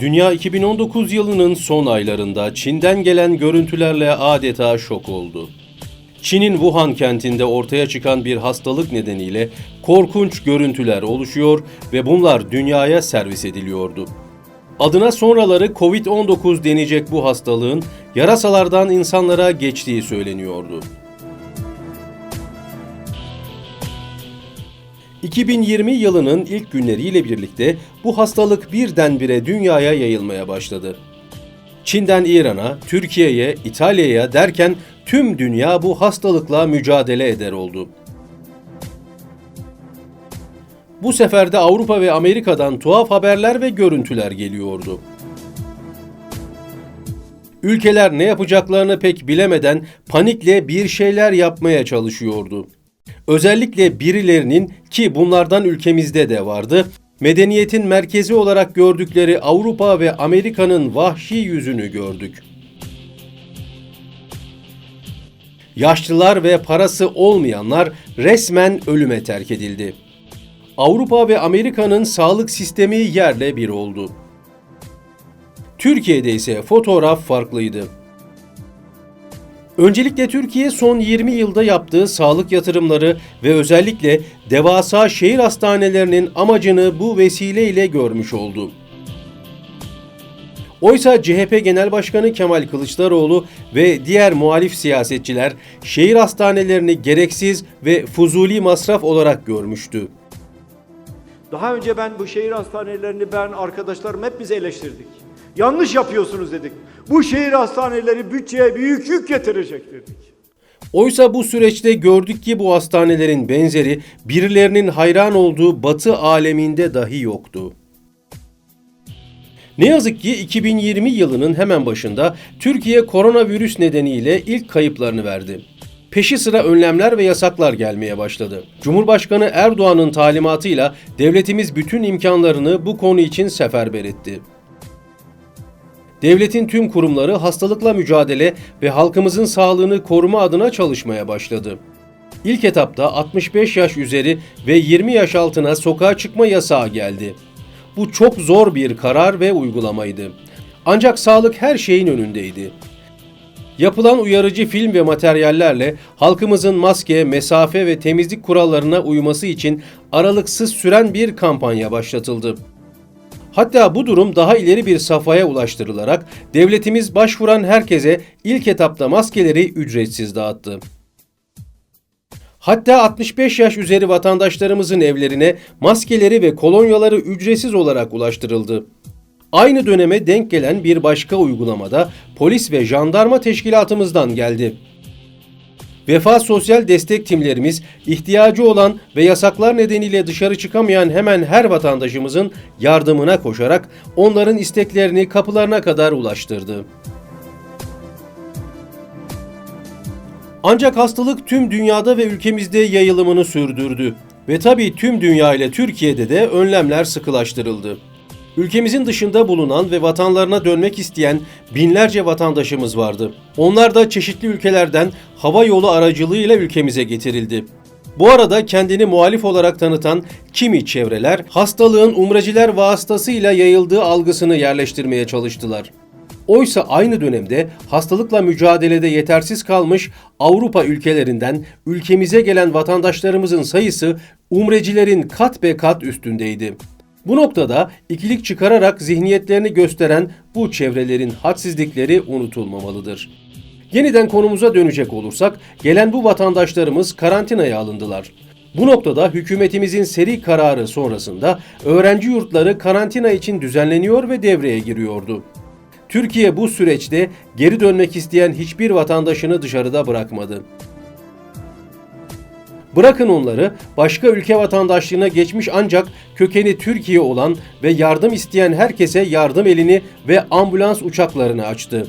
Dünya 2019 yılının son aylarında Çin'den gelen görüntülerle adeta şok oldu. Çin'in Wuhan kentinde ortaya çıkan bir hastalık nedeniyle korkunç görüntüler oluşuyor ve bunlar dünyaya servis ediliyordu. Adına sonraları Covid-19 denecek bu hastalığın yarasalardan insanlara geçtiği söyleniyordu. 2020 yılının ilk günleriyle birlikte bu hastalık birdenbire dünyaya yayılmaya başladı. Çin'den İran'a, Türkiye'ye, İtalya'ya derken tüm dünya bu hastalıkla mücadele eder oldu. Bu sefer de Avrupa ve Amerika'dan tuhaf haberler ve görüntüler geliyordu. Ülkeler ne yapacaklarını pek bilemeden panikle bir şeyler yapmaya çalışıyordu. Özellikle birilerinin ki bunlardan ülkemizde de vardı, medeniyetin merkezi olarak gördükleri Avrupa ve Amerika'nın vahşi yüzünü gördük. Yaşlılar ve parası olmayanlar resmen ölüme terk edildi. Avrupa ve Amerika'nın sağlık sistemi yerle bir oldu. Türkiye'de ise fotoğraf farklıydı. Öncelikle Türkiye son 20 yılda yaptığı sağlık yatırımları ve özellikle devasa şehir hastanelerinin amacını bu vesileyle görmüş oldu. Oysa CHP Genel Başkanı Kemal Kılıçdaroğlu ve diğer muhalif siyasetçiler şehir hastanelerini gereksiz ve fuzuli masraf olarak görmüştü. Daha önce ben bu şehir hastanelerini ben arkadaşlarım hep biz eleştirdik. Yanlış yapıyorsunuz dedik. Bu şehir hastaneleri bütçeye büyük yük getirecek dedik. Oysa bu süreçte gördük ki bu hastanelerin benzeri birilerinin hayran olduğu batı aleminde dahi yoktu. Ne yazık ki 2020 yılının hemen başında Türkiye koronavirüs nedeniyle ilk kayıplarını verdi. Peşi sıra önlemler ve yasaklar gelmeye başladı. Cumhurbaşkanı Erdoğan'ın talimatıyla devletimiz bütün imkanlarını bu konu için seferber etti. Devletin tüm kurumları hastalıkla mücadele ve halkımızın sağlığını koruma adına çalışmaya başladı. İlk etapta 65 yaş üzeri ve 20 yaş altına sokağa çıkma yasağı geldi. Bu çok zor bir karar ve uygulamaydı. Ancak sağlık her şeyin önündeydi. Yapılan uyarıcı film ve materyallerle halkımızın maske, mesafe ve temizlik kurallarına uyması için aralıksız süren bir kampanya başlatıldı. Hatta bu durum daha ileri bir safhaya ulaştırılarak devletimiz başvuran herkese ilk etapta maskeleri ücretsiz dağıttı. Hatta 65 yaş üzeri vatandaşlarımızın evlerine maskeleri ve kolonyaları ücretsiz olarak ulaştırıldı. Aynı döneme denk gelen bir başka uygulamada polis ve jandarma teşkilatımızdan geldi. Vefa Sosyal Destek Timlerimiz ihtiyacı olan ve yasaklar nedeniyle dışarı çıkamayan hemen her vatandaşımızın yardımına koşarak onların isteklerini kapılarına kadar ulaştırdı. Ancak hastalık tüm dünyada ve ülkemizde yayılımını sürdürdü. Ve tabii tüm dünya ile Türkiye'de de önlemler sıkılaştırıldı. Ülkemizin dışında bulunan ve vatanlarına dönmek isteyen binlerce vatandaşımız vardı. Onlar da çeşitli ülkelerden hava yolu aracılığıyla ülkemize getirildi. Bu arada kendini muhalif olarak tanıtan kimi çevreler hastalığın umreciler vasıtasıyla yayıldığı algısını yerleştirmeye çalıştılar. Oysa aynı dönemde hastalıkla mücadelede yetersiz kalmış Avrupa ülkelerinden ülkemize gelen vatandaşlarımızın sayısı umrecilerin kat be kat üstündeydi. Bu noktada ikilik çıkararak zihniyetlerini gösteren bu çevrelerin hadsizlikleri unutulmamalıdır. Yeniden konumuza dönecek olursak, gelen bu vatandaşlarımız karantinaya alındılar. Bu noktada hükümetimizin seri kararı sonrasında öğrenci yurtları karantina için düzenleniyor ve devreye giriyordu. Türkiye bu süreçte geri dönmek isteyen hiçbir vatandaşını dışarıda bırakmadı. Bırakın onları başka ülke vatandaşlığına geçmiş ancak kökeni Türkiye olan ve yardım isteyen herkese yardım elini ve ambulans uçaklarını açtı.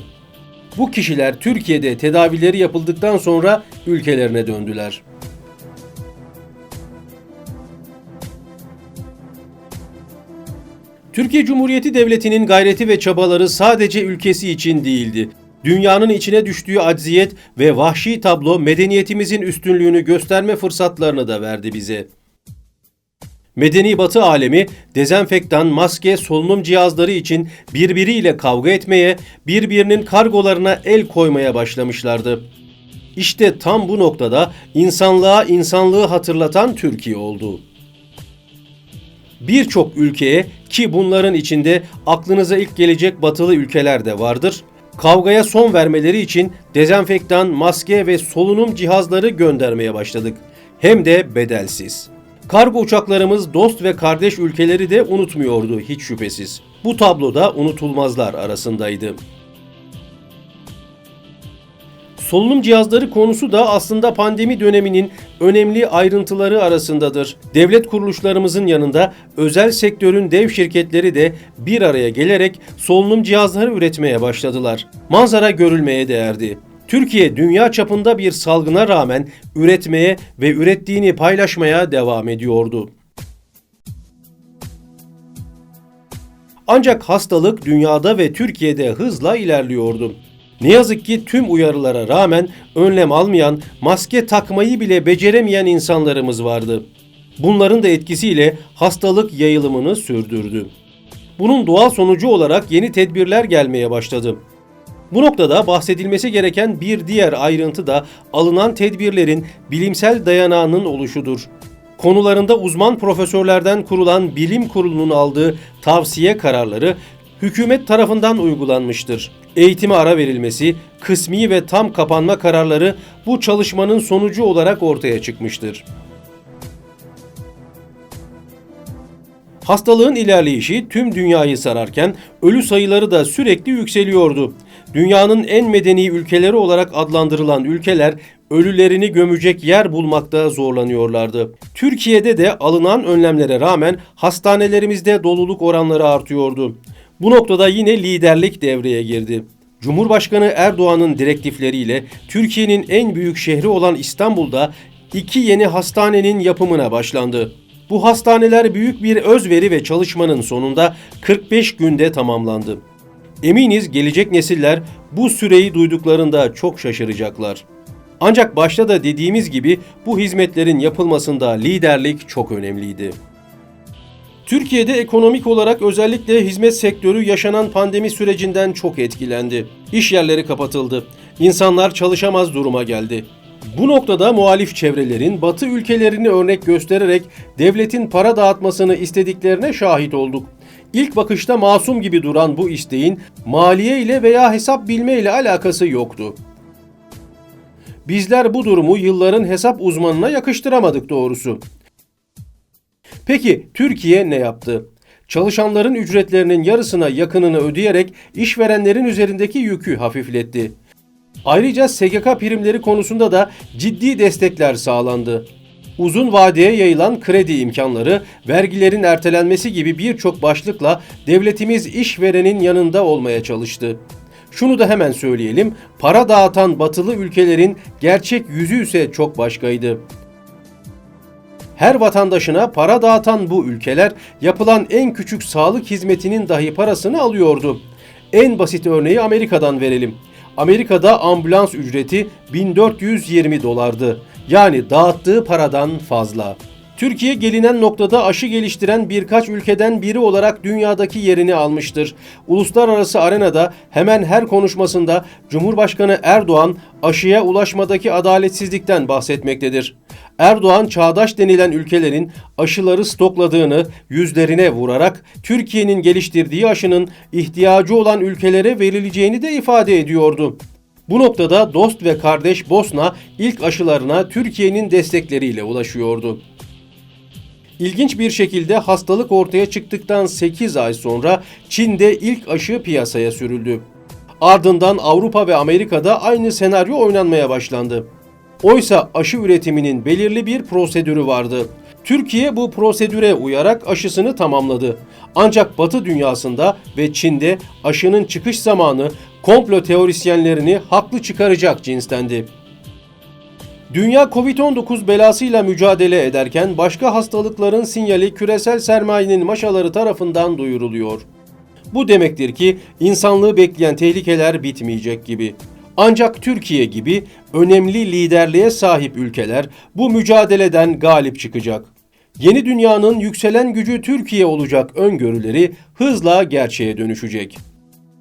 Bu kişiler Türkiye'de tedavileri yapıldıktan sonra ülkelerine döndüler. Türkiye Cumhuriyeti Devleti'nin gayreti ve çabaları sadece ülkesi için değildi. Dünyanın içine düştüğü acziyet ve vahşi tablo medeniyetimizin üstünlüğünü gösterme fırsatlarını da verdi bize. Medeni Batı alemi dezenfektan, maske, solunum cihazları için birbiriyle kavga etmeye, birbirinin kargolarına el koymaya başlamışlardı. İşte tam bu noktada insanlığa insanlığı hatırlatan Türkiye oldu. Birçok ülkeye ki bunların içinde aklınıza ilk gelecek batılı ülkeler de vardır. Kavgaya son vermeleri için dezenfektan, maske ve solunum cihazları göndermeye başladık. Hem de bedelsiz. Kargo uçaklarımız dost ve kardeş ülkeleri de unutmuyordu hiç şüphesiz. Bu tabloda unutulmazlar arasındaydı. Solunum cihazları konusu da aslında pandemi döneminin önemli ayrıntıları arasındadır. Devlet kuruluşlarımızın yanında özel sektörün dev şirketleri de bir araya gelerek solunum cihazları üretmeye başladılar. Manzara görülmeye değerdi. Türkiye dünya çapında bir salgına rağmen üretmeye ve ürettiğini paylaşmaya devam ediyordu. Ancak hastalık dünyada ve Türkiye'de hızla ilerliyordu. Ne yazık ki tüm uyarılara rağmen önlem almayan, maske takmayı bile beceremeyen insanlarımız vardı. Bunların da etkisiyle hastalık yayılımını sürdürdü. Bunun doğal sonucu olarak yeni tedbirler gelmeye başladı. Bu noktada bahsedilmesi gereken bir diğer ayrıntı da alınan tedbirlerin bilimsel dayanağının oluşudur. Konularında uzman profesörlerden kurulan bilim kurulunun aldığı tavsiye kararları hükümet tarafından uygulanmıştır. Eğitime ara verilmesi, kısmi ve tam kapanma kararları bu çalışmanın sonucu olarak ortaya çıkmıştır. Hastalığın ilerleyişi tüm dünyayı sararken ölü sayıları da sürekli yükseliyordu. Dünyanın en medeni ülkeleri olarak adlandırılan ülkeler ölülerini gömecek yer bulmakta zorlanıyorlardı. Türkiye'de de alınan önlemlere rağmen hastanelerimizde doluluk oranları artıyordu. Bu noktada yine liderlik devreye girdi. Cumhurbaşkanı Erdoğan'ın direktifleriyle Türkiye'nin en büyük şehri olan İstanbul'da iki yeni hastanenin yapımına başlandı. Bu hastaneler büyük bir özveri ve çalışmanın sonunda 45 günde tamamlandı. Eminiz gelecek nesiller bu süreyi duyduklarında çok şaşıracaklar. Ancak başta da dediğimiz gibi bu hizmetlerin yapılmasında liderlik çok önemliydi. Türkiye'de ekonomik olarak özellikle hizmet sektörü yaşanan pandemi sürecinden çok etkilendi. İş yerleri kapatıldı. İnsanlar çalışamaz duruma geldi. Bu noktada muhalif çevrelerin Batı ülkelerini örnek göstererek devletin para dağıtmasını istediklerine şahit olduk. İlk bakışta masum gibi duran bu isteğin maliye ile veya hesap bilme ile alakası yoktu. Bizler bu durumu yılların hesap uzmanına yakıştıramadık doğrusu. Peki Türkiye ne yaptı? Çalışanların ücretlerinin yarısına yakınını ödeyerek işverenlerin üzerindeki yükü hafifletti. Ayrıca SGK primleri konusunda da ciddi destekler sağlandı. Uzun vadeye yayılan kredi imkanları, vergilerin ertelenmesi gibi birçok başlıkla devletimiz işverenin yanında olmaya çalıştı. Şunu da hemen söyleyelim, para dağıtan batılı ülkelerin gerçek yüzü ise çok başkaydı. Her vatandaşına para dağıtan bu ülkeler yapılan en küçük sağlık hizmetinin dahi parasını alıyordu. En basit örneği Amerika'dan verelim. Amerika'da ambulans ücreti 1420 dolardı. Yani dağıttığı paradan fazla. Türkiye gelinen noktada aşı geliştiren birkaç ülkeden biri olarak dünyadaki yerini almıştır. Uluslararası arenada hemen her konuşmasında Cumhurbaşkanı Erdoğan aşıya ulaşmadaki adaletsizlikten bahsetmektedir. Erdoğan çağdaş denilen ülkelerin aşıları stokladığını yüzlerine vurarak Türkiye'nin geliştirdiği aşının ihtiyacı olan ülkelere verileceğini de ifade ediyordu. Bu noktada dost ve kardeş Bosna ilk aşılarına Türkiye'nin destekleriyle ulaşıyordu. İlginç bir şekilde hastalık ortaya çıktıktan 8 ay sonra Çin'de ilk aşı piyasaya sürüldü. Ardından Avrupa ve Amerika'da aynı senaryo oynanmaya başlandı. Oysa aşı üretiminin belirli bir prosedürü vardı. Türkiye bu prosedüre uyarak aşısını tamamladı. Ancak Batı dünyasında ve Çin'de aşının çıkış zamanı komplo teorisyenlerini haklı çıkaracak cinstendi. Dünya Covid-19 belasıyla mücadele ederken başka hastalıkların sinyali küresel sermayenin maşaları tarafından duyuruluyor. Bu demektir ki insanlığı bekleyen tehlikeler bitmeyecek gibi. Ancak Türkiye gibi önemli liderliğe sahip ülkeler bu mücadeleden galip çıkacak. Yeni dünyanın yükselen gücü Türkiye olacak öngörüleri hızla gerçeğe dönüşecek.